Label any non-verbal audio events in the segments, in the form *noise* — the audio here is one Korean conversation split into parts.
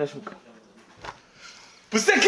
안녕하십니까. 부세카!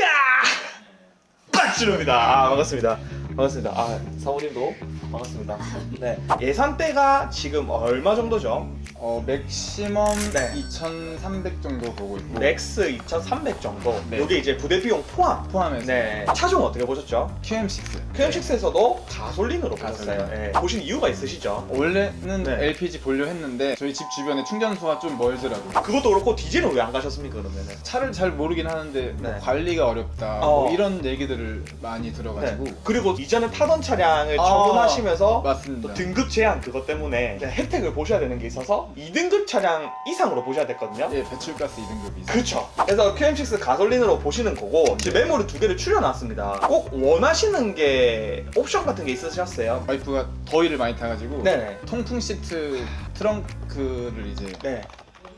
빡지로입니다. 아, 반갑습니다. 반갑습니다. 아, 사모님도 반갑습니다. 네. 예산대가 지금 얼마 정도죠? 어 맥시멈 네. 2,300 정도 보고 있고 렉스 2,300 정도. 네. 이게 이제 부대 비용 포함. 포함해서 네. 차종 어떻게 보셨죠? QM6 QM6에서도 가솔린으로 가솔린. 보셨어요. 네. 보신 이유가 있으시죠? 원래는 네. LPG 보려 했는데 저희 집 주변에 충전소가 좀 멀더라고요 그것도 그렇고 디젤은 왜 안 가셨습니까 그러면은? 차를 잘 모르긴 하는데 뭐 네. 관리가 어렵다 어. 뭐 이런 얘기들을 많이 들어가지고 네. 그리고 이전에 타던 차량 을 아, 처분하시면서 맞습니다 또 등급 제한 그것 때문에 이제 혜택을 보셔야 되는 게 있어서 2등급 차량 이상으로 보셔야 됐거든요. 예 배출가스 2등급이 그렇죠. 그래서 QM6 가솔린으로 보시는 거고 지금 메모리 두 개를 추려놨습니다. 꼭 원하시는 게 옵션 같은 게 있으셨어요? 와이프가 더위를 많이 타가지고 네네. 통풍 시트 트렁크를 이제 네.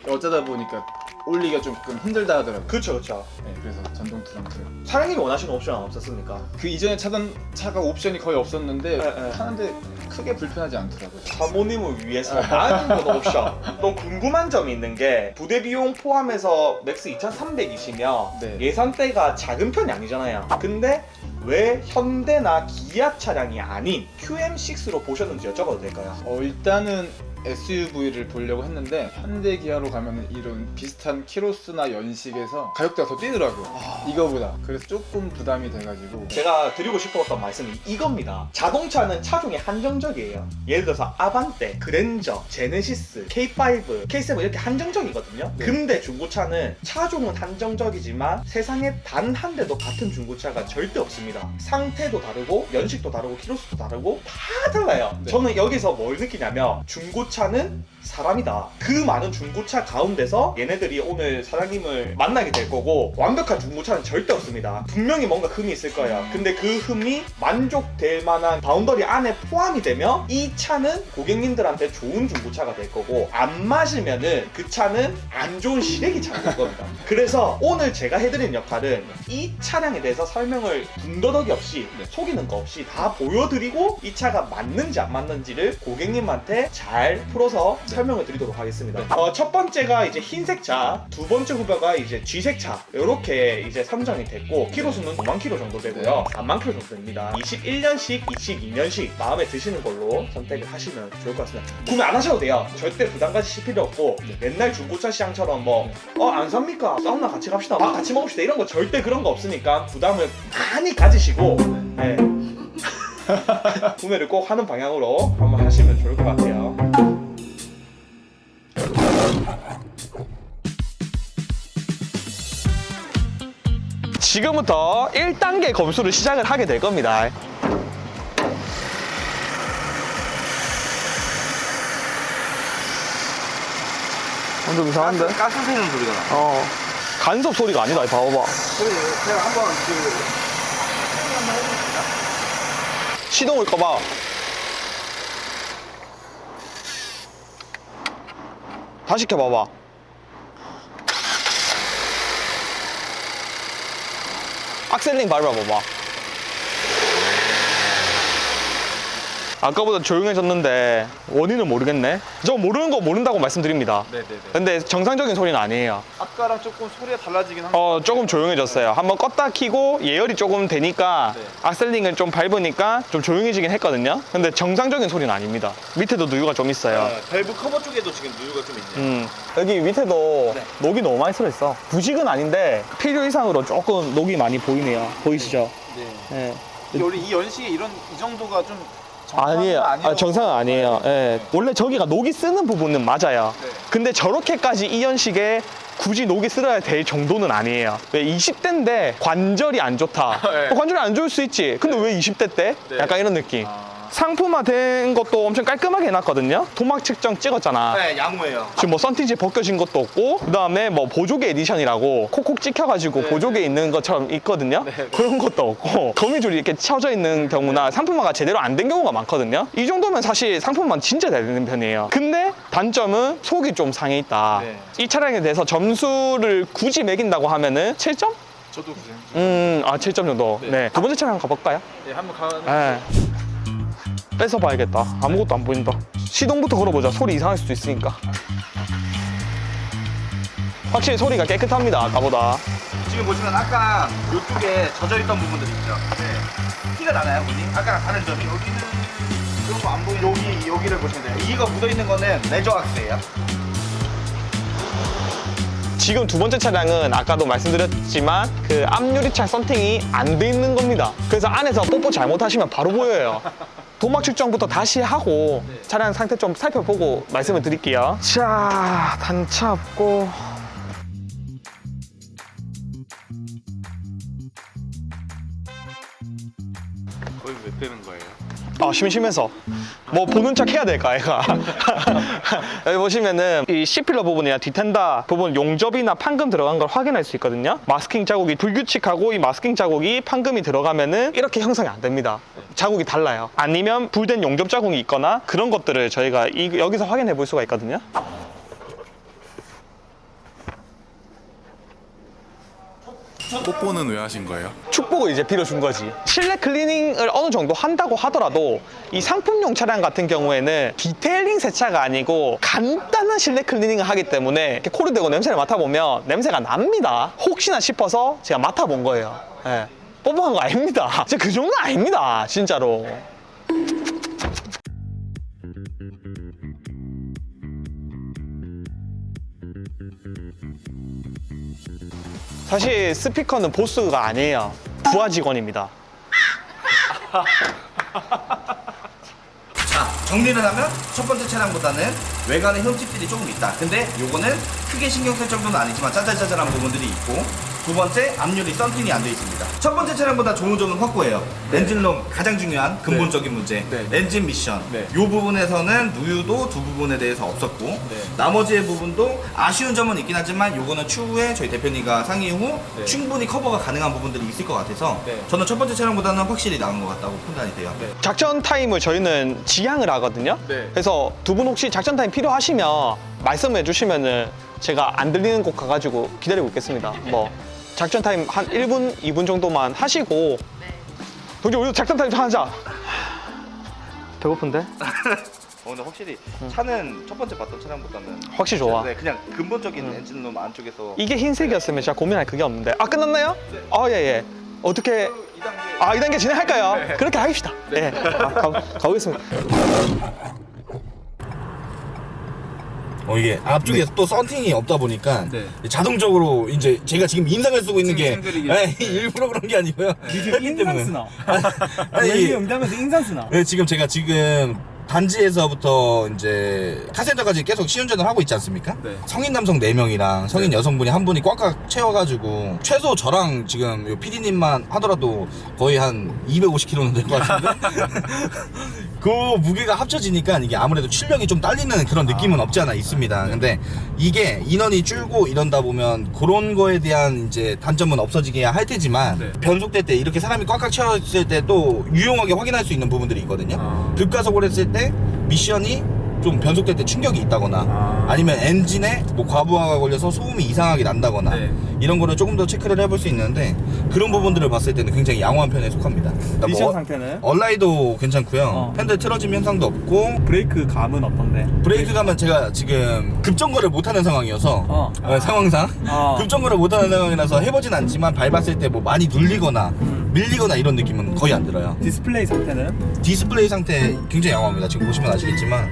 어쩌다 보니까 올리기가 조금 힘들다 하더라고요 그렇죠, 그렇죠. 네, 그래서 전동 트렁크 사장님이 원하시는 옵션 없었습니까? 그 이전에 차던 차가 옵션이 거의 없었는데 네, 네. 타는데 크게 불편하지 않더라고요. 사모님을 위해서 많은 것 옵션. 또 궁금한 점이 있는 게 부대 비용 포함해서 맥스 2,300이시면 네. 예산대가 작은 편이 아니잖아요. 근데 왜 현대나 기아 차량이 아닌 QM6로 보셨는지 여쭤봐도 될까요? 어, 일단은 SUV를 보려고 했는데 현대 기아로 가면 이런 비슷한 키로수나 연식에서 가격대가 더 뛰더라고요. 이거보다. 그래서 조금 부담이 돼가지고 제가 드리고 싶었던 말씀이 이겁니다. 자동차는 차종이 한정적이에요. 예를 들어서 아반떼, 그랜저, 제네시스, K5, K7 이렇게 한정적이거든요. 네. 근데 중고차는 차종은 한정적이지만 세상에 단 한 대도 같은 중고차가 절대 없습니다. 상태도 다르고 연식도 다르고 키로수도 다르고 다 달라요. 네. 저는 여기서 뭘 느끼냐면 중고차 는 사람이다. 그 많은 중고차 가운데서 얘네들이 오늘 사장님을 만나게 될 거고 완벽한 중고차는 절대 없습니다. 분명히 뭔가 흠이 있을 거예요. 근데 그 흠이 만족될 만한 바운더리 안에 포함이 되면 이 차는 고객님들한테 좋은 중고차가 될 거고 안 맞으면은 그 차는 안 좋은 시래기 차가 될 겁니다. 그래서 오늘 제가 해드린 역할은 이 차량에 대해서 설명을 군더더기 없이 네. 속이는 거 없이 다 보여드리고 이 차가 맞는지 안 맞는지를 고객님한테 잘 풀어서 네. 설명을 드리도록 하겠습니다. 어, 첫 번째가 이제 흰색 차, 두 번째 후보가 이제 쥐색 차 이렇게 이제 선정이 됐고 키로 수는 5만 킬로 정도 되고요. 3만 킬로 정도 됩니다. 21년식, 22년식 마음에 드시는 걸로 선택을 하시면 좋을 것 같습니다. 구매 안 하셔도 돼요. 절대 부담 가지실 필요 없고 맨날 중고차 시장처럼 뭐어안 삽니까? 사우나 같이 갑시다. 밥 같이 먹읍시다. 이런 거 절대 그런 거 없으니까 부담을 많이 가지시고 네. *laughs* 구매를 꼭 하는 방향으로 한번 하시면 좋을 것 같아요. 지금부터 1단계 검수를 시작을 하게 될 겁니다. 어, 좀 이상한데? 가스 새는 소리가 나. 어. 간섭 소리가 아니다, 이 봐봐. 그래, 제가 한번 그 시동을 꺼봐. 다시 켜봐봐. 악셀링 밟아봐봐. 아까보다 조용해졌는데 원인은 모르겠네. 저 모르는 거 모른다고 말씀드립니다. 네네네. 근데 정상적인 소리는 아니에요. 아까랑 조금 소리가 달라지긴 한어 조금 조용해졌어요. 한번 껐다 키고 예열이 조금 되니까 네. 악셀링을 좀 밟으니까 좀 조용해지긴 했거든요. 근데 정상적인 소리는 아닙니다. 밑에도 누유가 좀 있어요. 밸브 커버 쪽에도 지금 누유가 좀 있네요. 음 여기 밑에도 네. 녹이 너무 많이 쓸어 있어. 부식은 아닌데 필요 이상으로 조금 녹이 많이 보이네요. 보이시죠? 네. 네. 원래 이 연식에 이런 이 정도가 좀 아니에요. 아, 정상은 아니에요. 예. 원래 저기가 녹이 쓰는 부분은 맞아요. 네. 근데 저렇게까지 이 연식에 굳이 녹이 쓸어야 될 정도는 아니에요. 왜 20대인데 관절이 안 좋다. *laughs* 네. 어, 관절이 안 좋을 수 있지. 근데 왜 20대 때? 네. 약간 이런 느낌. 아. 상품화된 것도 엄청 깔끔하게 해놨거든요. 도막 측정 찍었잖아. 네, 양호해요. 지금 뭐 썬팅지 벗겨진 것도 없고 그다음에 뭐 보조개 에디션이라고 콕콕 찍혀가지고 네. 보조개 있는 것처럼 있거든요 네. 그런 것도 없고 거미줄이 이렇게 쳐져 있는 경우나 상품화가 제대로 안 된 경우가 많거든요 이 정도면 사실 상품화 진짜 잘 되는 편이에요 근데 단점은 속이 좀 상해 있다 네. 이 차량에 대해서 점수를 굳이 매긴다고 하면은 7점? 저도 그냥 음, 아 7점 정도 네. 네. 두 번째 차량 가볼까요? 네, 한번 가. 네. 뺏어 봐야겠다 아무것도 안 보인다 시동부터 걸어보자 소리 이상할 수도 있으니까 확실히 소리가 깨끗합니다 아까보다 지금 보시면 아까 이쪽에 젖어있던 부분들 있죠. 네. 티가 나나요, 본인? 아까랑 다른 점이 여기는 이런 거 안 보이는 여기 여기를 보시면 돼요. 이거 묻어 있는 거는 레저 악스예요. 지금 두 번째 차량은 아까도 말씀드렸지만 그 앞유리창 썬팅이 안 돼 있는 겁니다. 그래서 안에서 뽀뽀 잘못하시면 바로 보여요. 도막 측정부터 다시 하고 차량 상태 좀 살펴보고 말씀을 드릴게요. 자, 단차 없고 거의 왜 빼는 거예요? 아, 심심해서. 뭐 보는 척 해야 될까, 애가. *laughs* 여기 보시면은 이 C필러 부분이나 디텐다 부분 용접이나 판금 들어간 걸 확인할 수 있거든요. 마스킹 자국이 불규칙하고 이 마스킹 자국이 판금이 들어가면은 이렇게 형성이 안 됩니다. 자국이 달라요. 아니면 불된 용접 자국이 있거나 그런 것들을 저희가 이- 여기서 확인해 볼 수가 있거든요. 뽀뽀는 왜 하신 거예요? 축복을 이제 빌어준 거지. 실내 클리닝을 어느 정도 한다고 하더라도 이 상품용 차량 같은 경우에는 디테일링 세차가 아니고 간단한 실내 클리닝을 하기 때문에 이렇게 코를 대고 냄새를 맡아보면 냄새가 납니다. 혹시나 싶어서 제가 맡아본 거예요. 예. 뽀뽀한 거 아닙니다. 진짜 그 정도는 아닙니다. 진짜로. 사실 스피커는 보스가 아니에요. 부하 직원입니다. 자, 정리를 하면 첫 번째 차량보다는 외관에 흠집들이 조금 있다. 근데 요거는 크게 신경 쓸 정도는 아니지만 짜잘짜잘한 부분들이 있고 두 번째 앞유리 썬팅이 안 돼 있습니다. 첫 번째 차량보다 좋은 점은 확고해요. 엔진룸 가장 중요한 근본적인 문제. 네. 엔진 미션. 네. 요 부분에서는 누유도 두 부분에 대해서 없었고 나머지의 부분도 아쉬운 점은 있긴 하지만 요거는 추후에 저희 대표님과 상의 후 네. 충분히 커버가 가능한 부분들이 있을 것 같아서 네. 저는 첫 번째 차량보다는 확실히 나은 것 같다고 판단이 돼요. 작전 타임을 저희는 지향을 하거든요. 네. 그래서 두 분 혹시 작전 타임 필요하시면 말씀해 주시면은 제가 안 들리는 곳 가가지고 기다리고 있겠습니다. 뭐 작전 타임 한 1분, 2분 정도만 하시고 동지 우리도 작전 타임 좀 하자. 배고픈데? *laughs* 어, 근데 확실히 차는 첫 번째 봤던 차량보다는 확실히 좋아. 네, 그냥 근본적인 엔진룸 안쪽에서 이게 흰색이었으면 제가 고민할 그게 없는데. 아 끝났나요? 아 예예. 어떻게? 아 2단계 진행할까요? 그렇게 하십시다. 네. 아, 가, 가보겠습니다. 어 이게 앞쪽에 또 썬팅이 없다 보니까 네. 자동적으로 이제 제가 지금 인상을 쓰고 있는 게 생글이게. 네, 일부러 그런 게 아니고요. 했기 때문에. 아니, 멜리 응답에서 인상 쓰나? 네, 지금 제가 지금 단지에서부터 이제 카센터까지 계속 시운전을 하고 있지 않습니까? 네. 성인 남성 4명이랑 성인 여성분이 한 분이 꽉꽉 채워가지고 최소 저랑 지금 요 PD님만 하더라도 거의 한 250kg는 될 것 같은데 *laughs* 그 무게가 합쳐지니까 이게 아무래도 출력이 좀 딸리는 그런 느낌은 없지 않아 있습니다. 근데 이게 인원이 줄고 이런다 보면 그런 거에 대한 이제 단점은 없어지게 할 테지만 네. 변속될 때 이렇게 사람이 꽉꽉 채웠을 때 또 유용하게 확인할 수 있는 부분들이 있거든요. 아. 급가속을 했을 때 미션이 좀 변속될 때 충격이 있다거나 아. 아. 니면 엔진에 뭐 과부하가 걸려서 소음이 이상하게 난다거나 네. 이런 거를 조금 더 체크를 해볼 수 있는데 그런 부분들을 봤을 때는 굉장히 양호한 편에 속합니다. 그러니까 미션 뭐 상태는? 얼라이도 괜찮고요. 어. 핸들 틀어짐 현상도 없고 브레이크 감은 어떤데? 브레이크 가면 제가 지금 급정거를 못하는 상황이어서 어. 어, 상황상 어. 급정거를 못하는 상황이라서 해보진 않지만 밟았을 때 뭐 많이 눌리거나 음. 밀리거나 이런 느낌은 거의 안 들어요. 디스플레이 상태는? 디스플레이 상태 굉장히 양호합니다. 지금 보시면 아시겠지만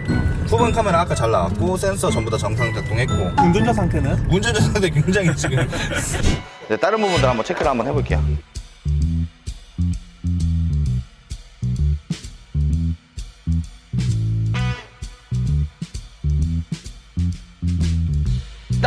후방 카메라 아까 잘 나왔고 센서 전부 다 정상 작동했고 운전자 상태는? 운전자 상태 굉장히 지금 *laughs* 네, 다른 부분들 한번 체크를 한번 해볼게요.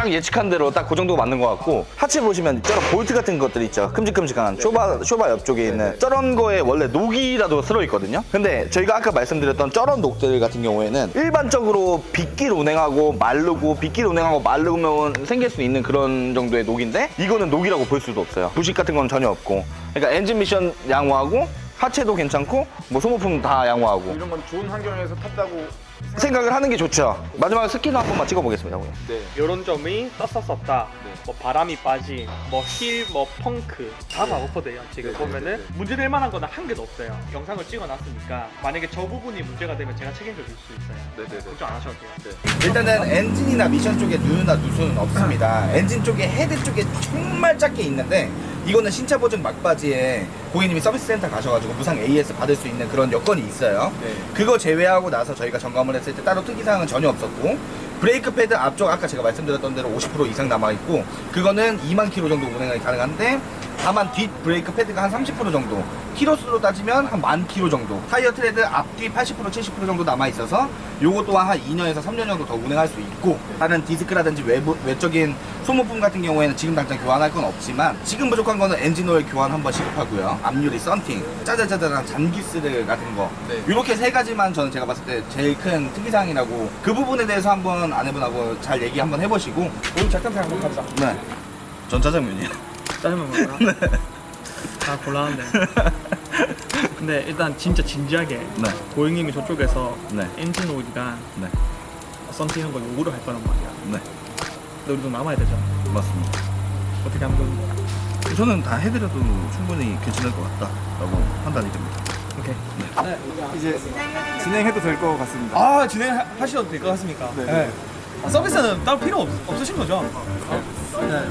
딱 예측한 대로 딱 그 정도가 맞는 것 같고 하체 보시면 저런 볼트 같은 것들 있죠. 큼직큼직한 쇼바 쇼바 옆쪽에 있는 저런 거에 원래 녹이라도 들어 있거든요. 근데 저희가 아까 말씀드렸던 저런 녹들 같은 경우에는 일반적으로 빗길 운행하고 마르고 빗길 운행하고 마르면 생길 수 있는 그런 정도의 녹인데 이거는 녹이라고 볼 수도 없어요. 부식 같은 건 전혀 없고. 그러니까 엔진 미션 양호하고 하체도 괜찮고 뭐 소모품 다 양호하고. 이런 건 좋은 환경에서 탔다고 생각을 하는 게 좋죠. 마지막에 스키도 한 번만 찍어보겠습니다. 오늘. 네. 이런 점이 떴었었다. 네. 뭐 바람이 빠짐, 뭐 힐, 뭐 펑크 다 나오거든요. 지금 네, 보면은 네, 네. 문제될 만한 거는 한 개도 없어요. 영상을 찍어놨으니까 만약에 저 부분이 문제가 되면 제가 책임져 줄 수 있어요. 네 네 네. 걱정 안 하셔도 돼요. 일단은 엔진이나 미션 쪽에 누유나 누수는 없습니다. 엔진 쪽에 헤드 쪽에 정말 작게 있는데 이거는 신차 보증 막바지에 고객님이 서비스 센터 가셔가지고 무상 AS 받을 수 있는 그런 여건이 있어요. 네. 그거 제외하고 나서 저희가 점검을 했을 때 따로 특이사항은 전혀 없었고 브레이크 패드 앞쪽 아까 제가 말씀드렸던 대로 50% 이상 남아있고 그거는 2만 킬로 정도 운행이 가능한데 다만 뒷 브레이크 패드가 한 30% 정도 키로수로 따지면 한만 킬로 정도 타이어 트레드 앞뒤 80% 70% 정도 남아 있어서 요거 또한 한 2년에서 3년 정도 더 운행할 수 있고 다른 디스크라든지 외부, 외적인 소모품 같은 경우에는 지금 당장 교환할 건 없지만 지금 부족한 거는 엔진 오일 교환 한 번 시급하고요 앞유리 썬팅 짜자자자한 잔기스르 같은 거 네. 이렇게 세 가지만 저는 제가 봤을 때 제일 큰 특이사항이라고 그 부분에 대해서 한번 아내분하고 잘 얘기 한번 해보시고 오늘 작전상 한번 가자. 네. 전 짜장면이요. 짜장면 먹어라. 아 곤란한데. 근데 일단 진짜 진지하게 네. 고객님이 저쪽에서 네. 엔진 오일이랑 네. 썬팅한 걸 요구를 할 거란 말이야. 네. 근데 우리도 남아야 되잖아. 맞습니다. 어떻게 하면 됩니까? 저는 다 해드려도 충분히 괜찮을 것 같다라고 판단이 됩니다. 오케이. 이제 진행해도 될 것 같습니다. 아 진행하셔도 될 것 같습니까? 네. 아, 서비스는 따로 필요 없, 없으신 거죠? 네.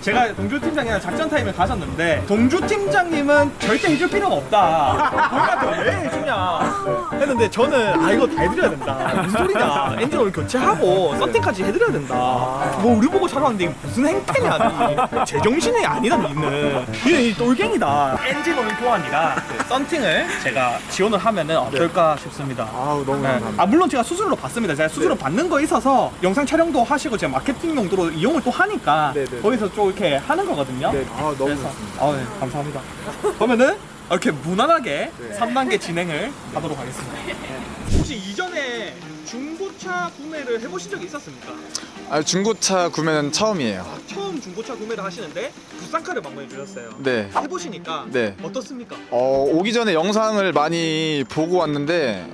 제가 동주 팀장이랑 작전 타임을 가졌는데 동주 팀장님은 절대 해줄 필요가 없다. 우리한테 왜 해주냐 했는데 저는 아 이거 다 해드려야 된다. 무슨 소리냐? 엔진 오일 교체하고 썬팅까지 해드려야 된다. 뭐 우리 보고 찾아왔는데 이게 무슨 행태냐? 니 제정신이 아니다 니는. 니는 이 똘갱이다. 엔진 오일 교환이랑 썬팅을 제가 지원을 하면은 어떨까 싶습니다. 아우 너무 네. 감사합니다. 아 물론 제가 수수료 받습니다. 제가 수수료 받는 거 있어서 영상 촬영도 하시고 제가 마케팅 용도 로 이용을 또 하니까 네, 네. 거기서 좀 이렇게 하는 거거든요. 네. 아 너무 그래서 좋습니다. 아, 네, 감사합니다. 그러면은 이렇게 무난하게 네. 3단계 진행을 하도록 하겠습니다. 혹시 이전에 중고차 구매를 해보신 적이 있었습니까? 아, 중고차 구매는 처음이에요. 처음 중고차 구매를 하시는데 부산카를 방문해 주셨어요. 네. 해보시니까 네. 어떻습니까? 어, 오기 전에 영상을 많이 보고 왔는데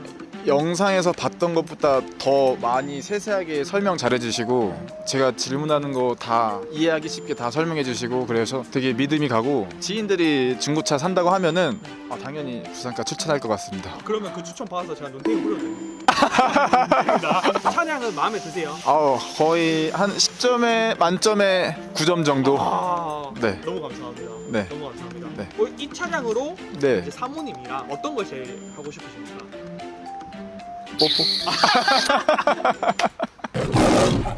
영상에서 봤던 것보다 더 많이 세세하게 설명 잘해주시고 제가 질문하는 거 다 이해하기 쉽게 다 설명해주시고 그래서 되게 믿음이 가고 지인들이 중고차 산다고 하면은 아, 당연히 부산가 추천할 것 같습니다. 그러면 그 추천 받아서 제가 눈탱이 뿌려드립니다. 차량은 마음에 드세요? 아우 거의 한 10점에 만점에 9점 정도. 아, 네. 너무 감사합니다. 네. 너무 감사합니다. 네. 어, 이 차량으로 네. 이제 사모님이랑 어떤 걸 제일 하고 싶으십니까? 뽀뽀.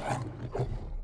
*laughs*